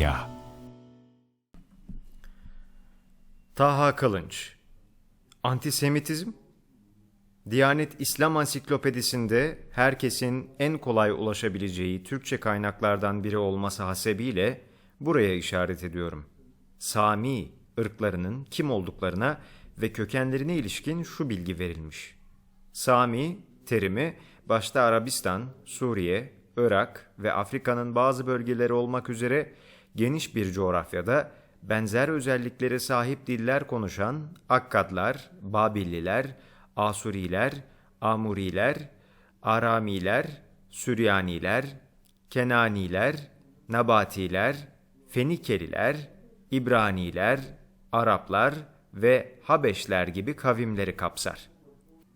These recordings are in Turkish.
Siyah Taha Kılınç Antisemitizm Diyanet İslam Ansiklopedisinde herkesin en kolay ulaşabileceği Türkçe kaynaklardan biri olması hasebiyle buraya işaret ediyorum. Sami ırklarının kim olduklarına ve kökenlerine ilişkin şu bilgi verilmiş. Sami terimi başta Arabistan, Suriye, Irak ve Afrika'nın bazı bölgeleri olmak üzere geniş bir coğrafyada benzer özelliklere sahip diller konuşan Akkadlar, Babilliler, Asuriler, Amuriler, Aramiler, Süryaniler, Kenaniler, Nabatiler, Fenikeliler, İbraniler, Araplar ve Habeşler gibi kavimleri kapsar.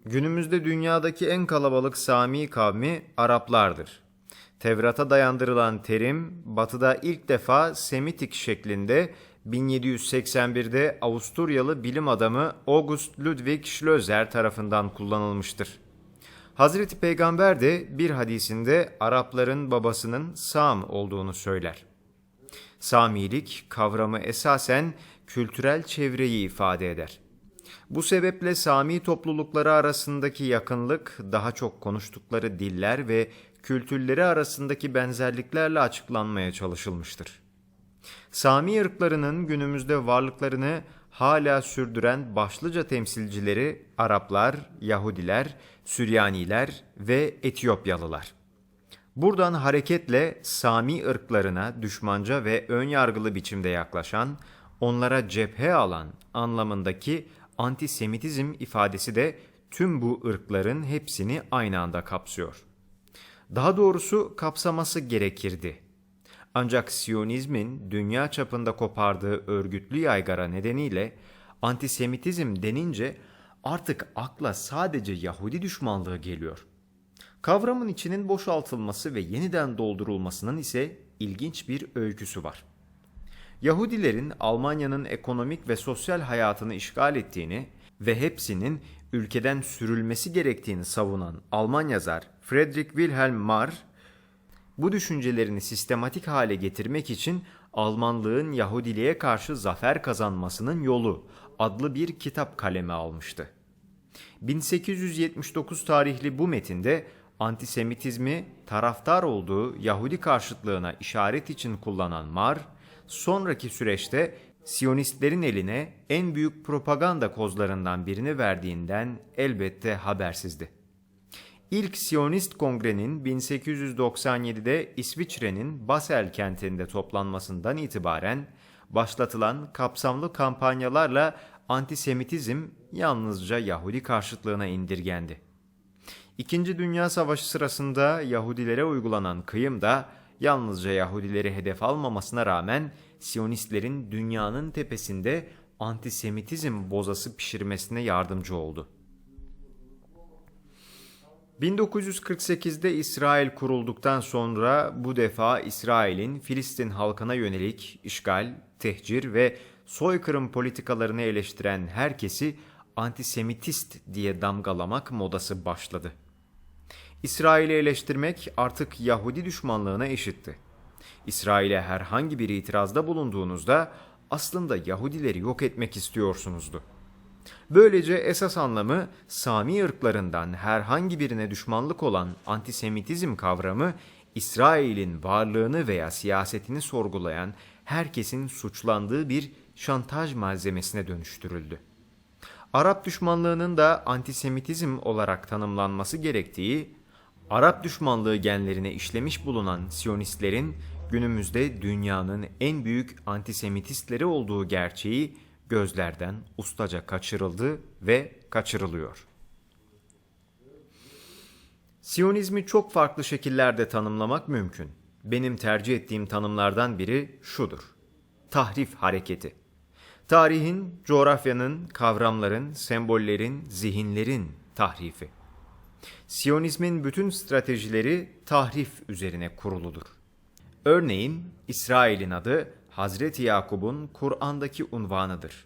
Günümüzde dünyadaki en kalabalık Sami kavmi Araplardır. Tevrat'a dayandırılan terim batıda ilk defa Semitik şeklinde 1781'de Avusturyalı bilim adamı August Ludwig Schlözer tarafından kullanılmıştır. Hazreti Peygamber de bir hadisinde Arapların babasının Sam olduğunu söyler. Samilik kavramı esasen kültürel çevreyi ifade eder. Bu sebeple Sami toplulukları arasındaki yakınlık daha çok konuştukları diller ve kültürleri arasındaki benzerliklerle açıklanmaya çalışılmıştır. Sami ırklarının günümüzde varlıklarını hala sürdüren başlıca temsilcileri Araplar, Yahudiler, Süryaniler ve Etiyopyalılar. Buradan hareketle Sami ırklarına düşmanca ve önyargılı biçimde yaklaşan, onlara cephe alan anlamındaki antisemitizm ifadesi de tüm bu ırkların hepsini aynı anda kapsıyor. Daha doğrusu kapsaması gerekirdi. Ancak Siyonizmin dünya çapında kopardığı örgütlü yaygara nedeniyle antisemitizm denince artık akla sadece Yahudi düşmanlığı geliyor. Kavramın içinin boşaltılması ve yeniden doldurulmasının ise ilginç bir öyküsü var. Yahudilerin Almanya'nın ekonomik ve sosyal hayatını işgal ettiğini ve hepsinin ülkeden sürülmesi gerektiğini savunan Alman yazar Friedrich Wilhelm Marr, bu düşüncelerini sistematik hale getirmek için Almanlığın Yahudiliğe karşı zafer kazanmasının yolu adlı bir kitap kaleme almıştı. 1879 tarihli bu metinde antisemitizmi taraftar olduğu Yahudi karşıtlığına işaret için kullanan Marr, sonraki süreçte Siyonistlerin eline en büyük propaganda kozlarından birini verdiğinden elbette habersizdi. İlk Siyonist Kongre'nin 1897'de İsviçre'nin Basel kentinde toplanmasından itibaren başlatılan kapsamlı kampanyalarla antisemitizm yalnızca Yahudi karşıtlığına indirgendi. İkinci Dünya Savaşı sırasında Yahudilere uygulanan kıyım da yalnızca Yahudileri hedef almamasına rağmen Siyonistlerin dünyanın tepesinde antisemitizm bozası pişirmesine yardımcı oldu. 1948'de İsrail kurulduktan sonra bu defa İsrail'in Filistin halkına yönelik işgal, tehcir ve soykırım politikalarını eleştiren herkesi antisemitist diye damgalamak modası başladı. İsrail'i eleştirmek artık Yahudi düşmanlığına eşitti. İsrail'e herhangi bir itirazda bulunduğunuzda aslında Yahudileri yok etmek istiyorsunuzdu. Böylece esas anlamı Sami ırklarından herhangi birine düşmanlık olan antisemitizm kavramı İsrail'in varlığını veya siyasetini sorgulayan herkesin suçlandığı bir şantaj malzemesine dönüştürüldü. Arap düşmanlığının da antisemitizm olarak tanımlanması gerektiği, Arap düşmanlığı genlerine işlemiş bulunan Siyonistlerin günümüzde dünyanın en büyük antisemitistleri olduğu gerçeği gözlerden ustaca kaçırıldı ve kaçırılıyor. Siyonizmi çok farklı şekillerde tanımlamak mümkün. Benim tercih ettiğim tanımlardan biri şudur. Tahrif hareketi. Tarihin, coğrafyanın, kavramların, sembollerin, zihinlerin tahrifi. Siyonizmin bütün stratejileri tahrif üzerine kuruludur. Örneğin İsrail'in adı Hazreti Yakub'un Kur'an'daki unvanıdır.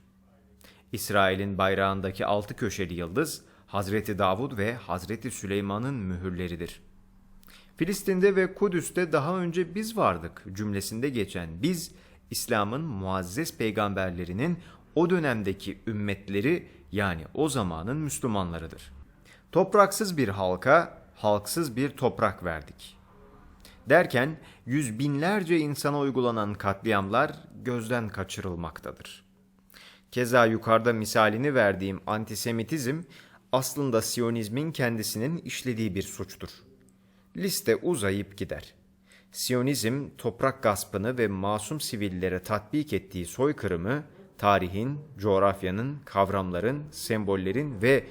İsrail'in bayrağındaki altı köşeli yıldız Hazreti Davud ve Hazreti Süleyman'ın mühürleridir. Filistin'de ve Kudüs'te daha önce biz vardık cümlesinde geçen biz İslam'ın muazzez peygamberlerinin o dönemdeki ümmetleri yani o zamanın Müslümanlarıdır. Topraksız bir halka, halksız bir toprak verdik. Derken yüz binlerce insana uygulanan katliamlar gözden kaçırılmaktadır. Keza yukarıda misalini verdiğim antisemitizm aslında Siyonizmin kendisinin işlediği bir suçtur. Liste uzayıp gider. Siyonizm toprak gaspını ve masum sivillere tatbik ettiği soykırımı tarihin, coğrafyanın, kavramların, sembollerin ve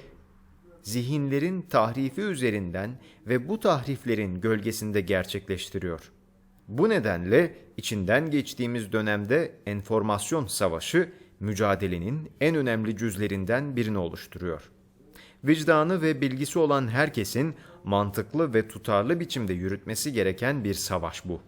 zihinlerin tahrifi üzerinden ve bu tahriflerin gölgesinde gerçekleştiriyor. Bu nedenle içinden geçtiğimiz dönemde enformasyon savaşı mücadelenin en önemli cüzlerinden birini oluşturuyor. Vicdanı ve bilgisi olan herkesin mantıklı ve tutarlı biçimde yürütmesi gereken bir savaş bu.